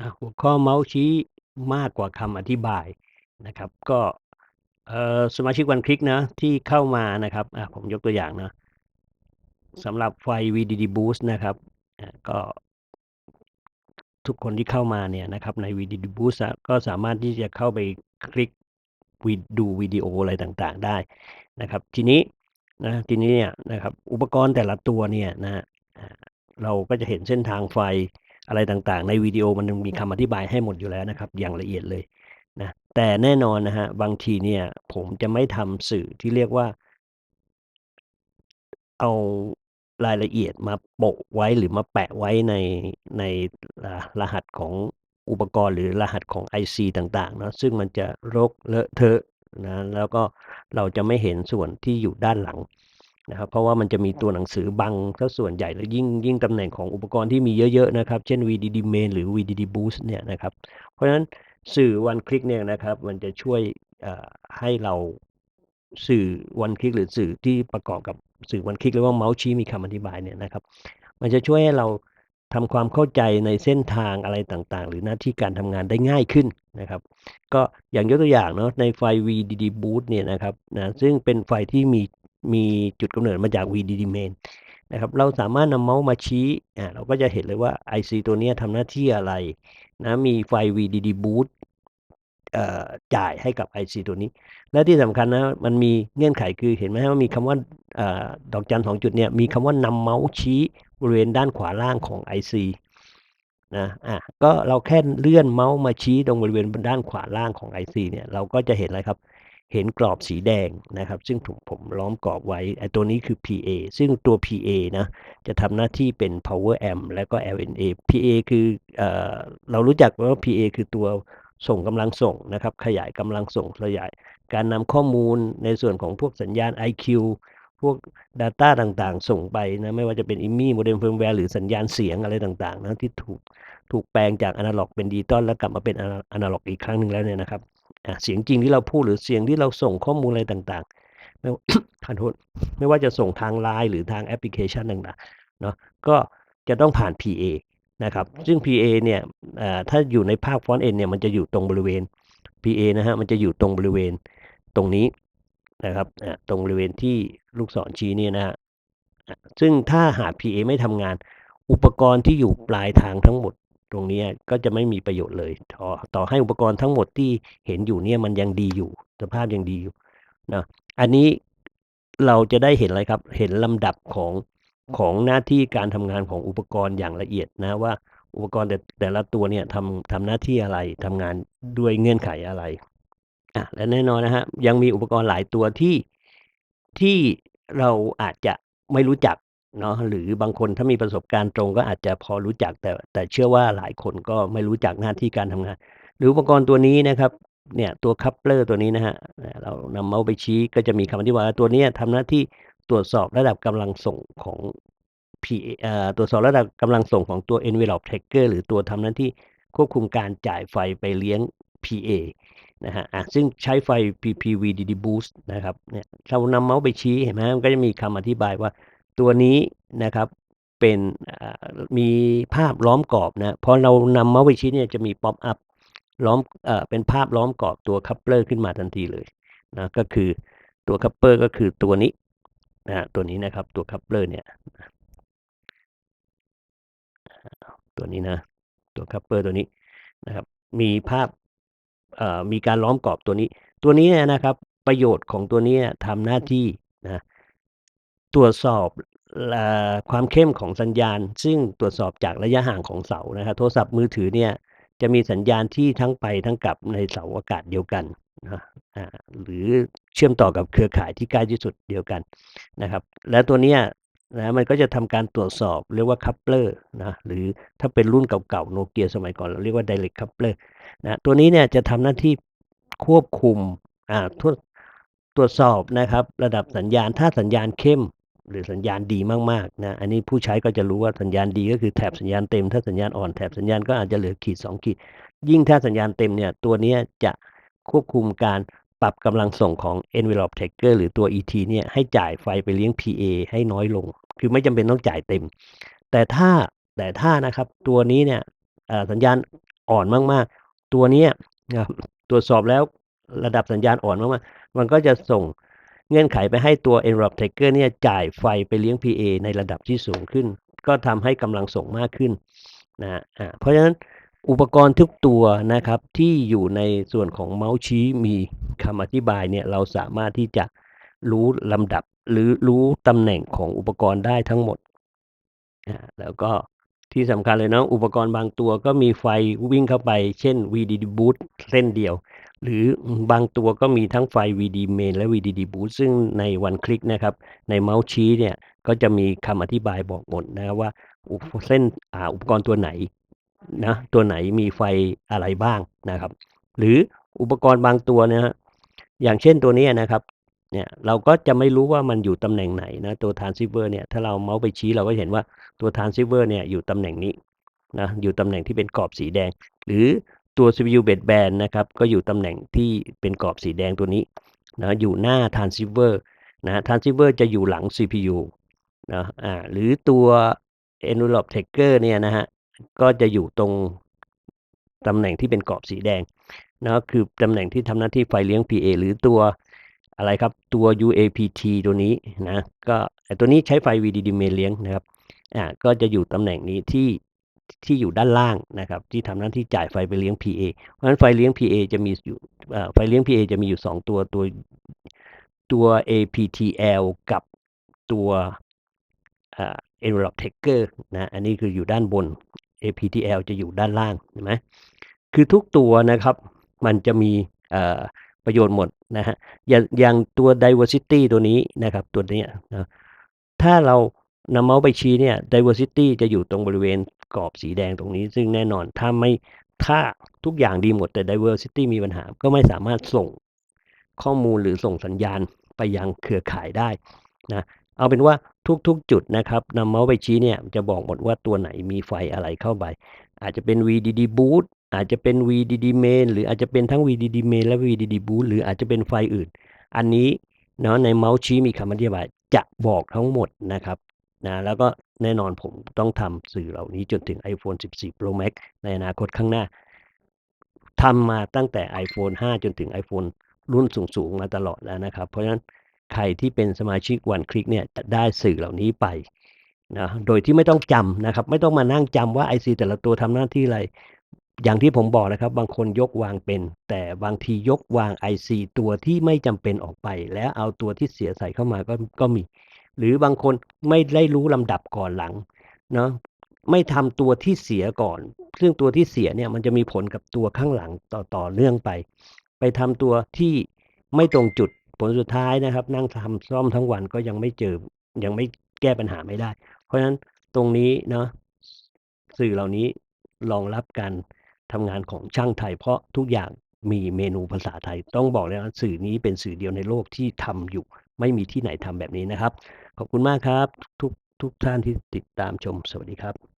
อ่า หัวข้อเมาส์ชี้มากกว่าคำอธิบายนะครับ ก็ เอ่อ สมาชิกวันคลิกนะ ที่เข้ามานะครับ อ่า ผมยกตัวอย่างนะ สำหรับไฟ VDD Boost นะครับ อ่า ก็ ทุกคนที่เข้ามาเนี่ยนะครับ ใน VDD Boost อะก็สามารถที่จะเข้าไปคลิก วิด ดูวิดีโออะไรต่าง ๆ ได้นะครับ ทีนี้นะ ทีนี้เนี่ยนะครับ อุปกรณ์แต่ละตัวเนี่ยนะ อ่า เราก็จะเห็นเส้นทางไฟ อะไรต่างๆ ในวิดีโอมันมีคำอธิบายให้หมดอยู่แล้วนะครับ อย่างละเอียดเลยนะแต่แน่นอนนะฮะบางทีเนี่ย ผมจะไม่ทำสื่อที่เรียกว่า เอารายละเอียดมาโปะไว้หรือมาแปะไว้ในในอ่ารหัสของอุปกรณ์หรือรหัสของ IC ต่างๆเนาะซึ่งมันจะรกเลอะเทอะนะแล้วก็เราจะไม่เห็นส่วนที่อยู่ด้านหลัง นะครับเพราะว่ามันจะมีตัวหนังสือบังซะส่วนใหญ่แล้วยิ่งยิ่งตำแหน่งของอุปกรณ์ที่มีเยอะๆนะครับเช่น VDD main หรือ VDD boost เนี่ยนะครับเพราะฉะนั้นสื่อ one click เนี่ยนะครับมันจะช่วยให้เราสื่อ one click หรือสื่อที่ประกอบกับสื่อ one click หรือว่าเมาส์ชี้มีคำอธิบายเนี่ยนะครับ มันจะช่วยให้เราทำความเข้าใจในเส้นทางอะไรต่างๆ หรือหน้าที่การทำงานได้ง่ายขึ้นนะครับ ก็อย่างยกตัวอย่างเนาะในไฟล์ VDD boot เนี่ยนะครับนะซึ่งเป็นไฟล์ที่มี มีจุดกำเนิดมาจาก VDD main นะครับเราสามารถนำเมาส์มาชี้อ่าเราก็จะเห็นเลยว่า IC ตัวนี้ทำหน้าที่อะไรนะมีไฟ VDD boot อ่อจ่ายให้กับ IC ตัวนี้ และที่สำคัญนะมันมีเงื่อนไขคือเห็นไหมฮะว่ามีคำว่าอ่อดอกจันสองจุดเนี่ยมีคำว่านำเมาส์ชี้บริเวณด้านขวาล่างของ IC นะอะก็เราแค่เลื่อนเมาส์มาชี้ตรงบริเวณด้านขวาล่างของ IC เนี่ยเราก็จะเห็นอะไรครับ เห็นกรอบสีแดงนะครับ ซึ่งผมผมล้อมกรอบไว้ไอ้ตัวนี้คือ PA ซึ่งตัว PA นะจะทำหน้าที่เป็น power amp แล้วก็ LNA PA คือเอเรารู้จักว่า PA คือตัวส่งกำลังส่งนะครับ ขยายกำลังส่งขยาย การนำข้อมูลในส่วนของพวกสัญญาณ IQ พวก Data ต่างๆ ส่งไปนะไม่ว่าจะเป็น IMMI Modem Firmware หรือสัญญาณเสียงอะไรต่างๆนะที่ถูกถูกแปลงจากอนาล็อกเป็นดิจิตอลแล้วกลับมาเป็นอนาล็อกอีกครั้งหนึ่งแล้วเนี่ยนะครับ เสียงจริงที่เราพูดหรือเสียงที่เราส่งข้อมูลอะไรต่างๆ ไม่ขอโทษไม่ว่าจะส่งทางไลน์หรือทางแอปพลิเคชันต่างๆเนาะก็จะต้องผ่าน PA นะครับ ซึ่ง PA เนี่ยถ้าอยู่ในภาคฟอนต์เอ็นเนี่ยมันจะอยู่ตรงบริเวณ PA นะฮะมันจะอยู่ตรงบริเวณตรงนี้นะครับอ่าตรงบริเวณที่ลูกศรชี้เนี่ยนะฮะอะซึ่งถ้าหาก PA ไม่ทำงาน อุปกรณ์ที่อยู่ปลายทางทั้งหมด ตรงเนี้ยก็จะไม่มีประโยชน์เลย ต่อต่อให้อุปกรณ์ทั้งหมดที่เห็นอยู่เนี่ยมันยังดีอยู่ สภาพยังดีอยู่นะอันนี้เราจะได้เห็นอะไรครับ เห็นลำดับของของหน้าที่การทำงานของอุปกรณ์อย่างละเอียดนะว่าอุปกรณ์แต่แต่ละตัวเนี่ยทำทำหน้าที่อะไรทำงานด้วยเงื่อนไขอะไรอะและแน่นอนนะฮะยังมีอุปกรณ์หลายตัวที่ที่เราอาจจะไม่รู้จัก เนาะ หรือบางคนถ้ามีประสบการณ์ตรงก็อาจจะพอรู้จัก แต่ แต่เชื่อว่าหลายคนก็ไม่รู้จักหน้าที่การทำงาน หรืออุปกรณ์ตัวนี้นะครับ เนี่ย ตัวคัพเปอร์ตัวนี้นะฮะเรานำเมาส์ไปชี้ก็จะมีคำอธิบายว่า ตัวเนี้ยทำหน้าที่ตรวจสอบระดับกำลังส่งของ P เอ่อ ตรวจสอบระดับกำลังส่งของตัว envelope tracker หรือตัวทำหน้าที่ควบคุมการจ่ายไฟไปเลี้ยง PA นะฮะอะซึ่งใช้ไฟ PPVDD boost นะครับ เนี่ย เรานำเมาส์ไปชี้เห็นไหมมันก็จะมีคำอธิบายว่า ตัวนี้นะครับเป็นมีภาพล้อมกรอบนะพอเรานำเมาส์ไปชี้เนี่ยจะมีป๊อปอัพล้อมเป็นภาพล้อมกรอบตัวคัพเปอร์ขึ้นมาทันทีเลยนะก็คือตัวคัพเปอร์ก็คือตัวนี้นะตัวนี้นะครับตัวคัพเปอร์เนี่ยตัวนี้นะตัวคัพเปอร์ตัวนี้นะครับมีภาพมีการล้อมกรอบตัวนี้ ตัวนี้เนี่ยนะครับประโยชน์ของตัวนี้ทำหน้าที่นะ ตรวจสอบอความเข้มของสัญญาณ ซึ่งตรวจสอบจากระยะห่างของเสานะครับโทรศัพท์มือถือเนี่ยจะมีสัญญาณที่ทั้งไปทั้งกลับในเสาอากาศเดียวกันนะหรือเชื่อมต่อกับเครือข่ายที่ใกล้ที่สุดเดียวกันนะครับ และตัวเนี้ยนะมันก็จะทำการตรวจสอบเรียกว่าคัพเปอร์นะหรือถ้าเป็นรุ่นเก่าๆโนเกียสมัยก่อนเราเรียกว่า direct coupler นะตัวนี้เนี่ยจะทำหน้าที่ควบคุมอ่าตรวจตรวจสอบนะครับ ระดับสัญญาณถ้าสัญญาณเข้ม หรือสัญญาณดีมากๆนะอันนี้ผู้ใช้ก็จะรู้ว่าสัญญาณดีก็คือแถบสัญญาณเต็ม ถ้าสัญญาณอ่อนแถบสัญญาณก็อาจจะเหลือขีดสองขีด ยิ่งถ้าสัญญาณเต็มเนี่ยตัวเนี้ยจะควบคุมการปรับกำลังส่งของ envelope tracker หรือตัว ET เนี่ยให้จ่ายไฟไปเลี้ยง PA ให้น้อยลง คือไม่จำเป็นต้องจ่ายเต็ม แต่ถ้าแต่ถ้านะครับตัวนี้เนี่ยเอ่อสัญญาณอ่อนมากๆ ตัวเนี้ยนะครับตรวจสอบแล้วระดับสัญญาณอ่อนมากๆ มันก็จะส่ง เงื่อนไขไปให้ตัว Envelope Tracker เนี่ยจ่ายไฟไปเลี้ยง PA ในระดับที่สูงขึ้น ก็ทำให้กำลังส่งมากขึ้นนะอ่าเพราะฉะนั้นอุปกรณ์ทุกตัวนะครับที่อยู่ในส่วนของเมาส์ชี้มีคำอธิบายเนี่ยเราสามารถที่จะรู้ลำดับหรือรู้ตำแหน่งของอุปกรณ์ได้ทั้งหมดอ่าแล้วก็ที่สำคัญเลยเนาะอุปกรณ์บางตัวก็มีไฟวิ่งเข้าไป เช่น VDD Boost เส้นเดียว หรือบางตัวก็มีทั้งไฟ VD Main และ VDD Boost ซึ่งใน One Click นะครับ ในเมาส์ชี้เนี่ย ก็จะมีคำอธิบายบอกหมดนะครับว่าอุปเส้นอ,อุปกรณ์ตัวไหนนะตัวไหนมีไฟอะไรบ้างนะครับ หรืออุปกรณ์บางตัวนะฮะอย่างเช่นตัวนี้นะครับเนี่ยเราก็จะไม่รู้ว่ามันอยู่ตำแหน่งไหนนะตัว transceiver เนี่ยถ้าเราเมาส์ไปชี้เราก็เห็นว่าตัว transceiver เนี่ยอยู่ตำแหน่งนี้นะอยู่ตำแหน่งที่เป็นกรอบสีแดง หรือ ตัว CPU baseband นะครับ ก็อยู่ตำแหน่งที่เป็นกรอบสีแดงตัวนี้นะอยู่หน้า transceiver นะ transceiver จะอยู่หลัง CPU นะอ่าหรือตัว envelope tracker เนี่ยนะฮะ ก็จะอยู่ตรงตำแหน่งที่เป็นกรอบสีแดงนะคือตำแหน่งที่ทำหน้าที่ไฟเลี้ยง PA หรือตัวอะไรครับ ตัว UAPT ตัวนี้นะ ก็ตัวนี้ใช้ไฟ VDD main เลี้ยงนะครับ อ่า ก็จะอยู่ตำแหน่งนี้ที่ ที่อยู่ด้านล่างนะครับที่ทำหน้าที่จ่ายไฟไปเลี้ยง PA เพราะฉะนั้นไฟเลี้ยง PA จะมีอยู่ไฟเลี้ยง PA จะมีอยู่ 2 ตัวตัวตัว APTL กับตัวอ่า envelope taker นะอันนี้คืออยู่ด้านบน APTL จะอยู่ด้านล่างเห็นไหมคือทุกตัวนะครับมันจะมีประโยชน์หมดนะฮะอย่างอย่างตัว diversity ตัวนี้นะครับตัวเนี้ยนะถ้าเรานำเมาส์ไปชี้เนี่ย diversity จะอยู่ตรงบริเวณ กรอบสีแดงตรงนี้ ซึ่งแน่นอนถ้าไม่ถ้าทุกอย่างดีหมดแต่ diversity มีปัญหา ก็ไม่สามารถส่งข้อมูลหรือส่งสัญญาณไปยังเครือข่ายได้นะเอาเป็นว่าทุกๆจุดนะครับนำเมาส์ไปชี้เนี่ยจะบอกหมดว่าตัวไหนมีไฟอะไรเข้าไป อาจจะเป็น VDD boot อาจจะเป็น VDD Main หรืออาจจะเป็นทั้ง VDD Main และ VDD boot หรืออาจจะเป็นไฟอื่น อันนี้เนาะในเมาส์ชี้มีคำอธิบายจะบอกทั้งหมดนะครับ นะแล้วก็แน่นอนผมต้องทำสื่อเหล่านี้จนถึง iPhone 14 Pro Max ในอนาคตข้างหน้าทำมาตั้งแต่ iPhone 5 จนถึง iPhone รุ่นสูงๆ มาตลอดแล้วนะครับ เพราะฉะนั้นใครที่เป็นสมาชิก One Click เนี่ยจะได้สื่อเหล่านี้ไปนะโดยที่ไม่ต้องจำนะครับ ไม่ต้องมานั่งจำว่า IC แต่ละตัวทำหน้าที่อะไร อย่างที่ผมบอกนะครับ บางคนยกวางเป็น แต่บางทียกวาง IC ตัวที่ไม่จำเป็นออกไป แล้วเอาตัวที่เสียใส่เข้ามาก็ก็มี หรือบางคนไม่ได้รู้ลำดับก่อนหลังเนาะไม่ทำตัวที่เสียก่อน ซึ่งตัวที่เสียเนี่ยมันจะมีผลกับตัวข้างหลังต่อต่อเนื่องไป ไปทำตัวที่ไม่ตรงจุดผลสุดท้ายนะครับ นั่งทำซ่อมทั้งวันก็ยังไม่เจอยังไม่แก้ปัญหาไม่ได้ เพราะฉะนั้นตรงนี้เนาะสื่อเหล่านี้รองรับการทำงานของช่างไทย เพราะทุกอย่างมีเมนูภาษาไทย ต้องบอกเลยว่าสื่อนี้เป็นสื่อเดียวในโลกที่ทำอยู่ ไม่มีที่ไหนทำแบบนี้นะครับ ขอบคุณมากครับ ทุกทุกท่านที่ติดตามชมสวัสดีครับ